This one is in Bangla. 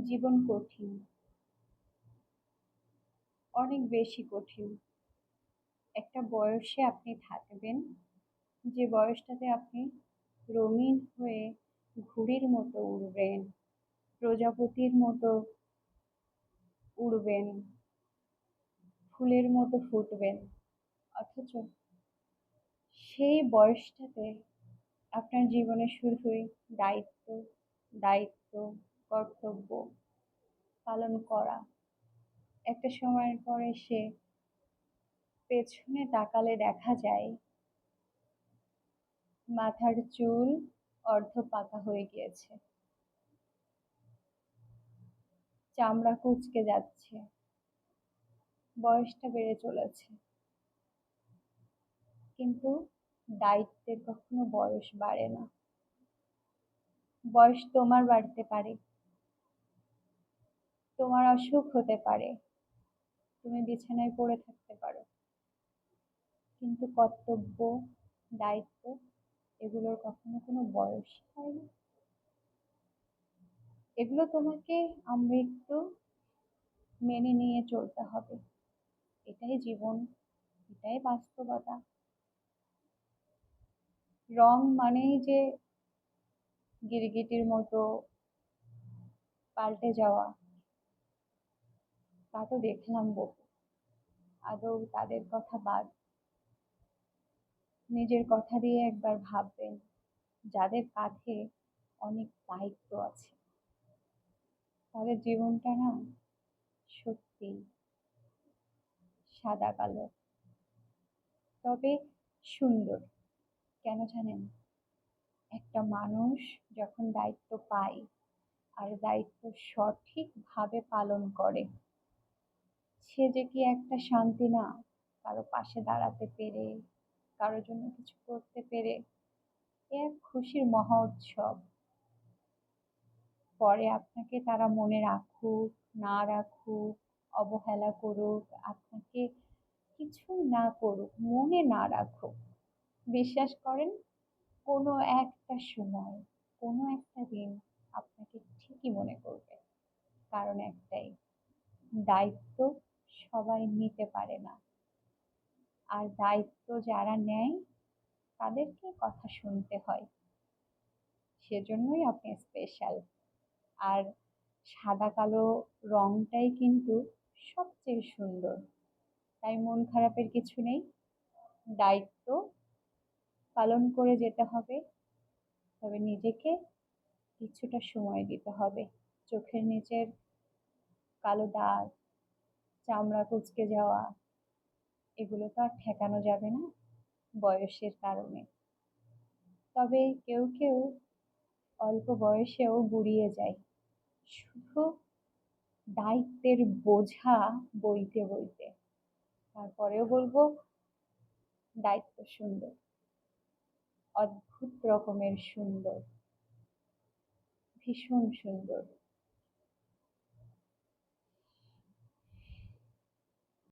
জীবন কঠিন। অনেক বেশি কঠিন। একটা বয়সে আপনি থাকবেন, যে বয়সটাতে আপনি রঙিন হয়ে ঘুড়ির মতো উড়বেন, প্রজাপতির মতো উড়বেন, ফুলের মতো ফুটবেন। অথচ সেই বয়সটাতে আপনার জীবনে শুধুই দায়িত্ব দায়িত্ব কর্তব্য পালন করা। একটা সময়ের পরে সে পেছনে তাকালে দেখা যায়, মাথার চুল অর্ধ পাকা হয়ে গিয়েছে। চামড়া কুচকে যাচ্ছে। বয়সটা বেড়ে চলেছে। কিন্তু দায়িত্বের কখনো বয়স বাড়ে না। বয়স তোমার বাড়তে পারে। তোমার অসুখ হতে পারে। তুমি বিছানায় পড়ে থাকতে পারো। কিন্তু কর্তব্য, দায়িত্ব, এগুলোর কখনো কোনো বয়স হয় না। এগুলো তোমাকে একটু মেনে নিয়ে চলতে হবে। এটাই জীবন, এটাই বাস্তবতা। রং মানেই যে গিরগিটির মতো পাল্টে যাওয়া। তা তো দেখলাম বহু আদৌ তাদের কথা বাদ নিজের কথা দিয়ে একবার ভাববেন, যাদের কাঁধে অনেক দায়িত্ব আছে। তাদের জীবনটা না সত্যি সাদা কালো, তবে সুন্দর। কেন জানেন? একটা মানুষ যখন দায়িত্ব পায় আর দায়িত্ব সঠিকভাবে পালন করে সে যে কি একটা শান্তি না? কারও পাশে দাঁড়াতে পেরে কারোর জন্য কিছু করতে পেরে, এ এক খুশির মহা উৎসব। পরে আপনাকে তারা মনে রাখুক, না রাখুক, অবহেলা করুক, আপনাকে কিছুই না করুক, মনে না রাখুক। বিশ্বাস করেন, কোনো একটা সময়, কোনো একটা দিন আপনাকে ঠিকই মনে করবে। কারণ একটাই, দায়িত্ব সবাই নিতে পারে না। আর দায়িত্ব যারা নেয়, তাদেরকে কথা শুনতে হয়। সেজন্যই আপনি স্পেশাল আর সাদা কালো রংটাই কিন্তু সবচেয়ে সুন্দর। তাই মন খারাপের কিছু নেই। দায়িত্ব পালন করে যেতে হবে। তবে নিজেকে কিছুটা সময় দিতে হবে। চোখের নিচের কালো দাগ চামড়া কুচকে যাওয়া, এগুলো তো আর ঠেকানো যাবে না বয়সের কারণে। তবে কেউ কেউ অল্প বয়সেও গুড়িয়ে যায়। শুধু দায়িত্বের বোঝা বইতে বইতে। তারপরেও বলব, দায়িত্ব সুন্দর, অদ্ভুত রকমের সুন্দর, ভীষণ সুন্দর।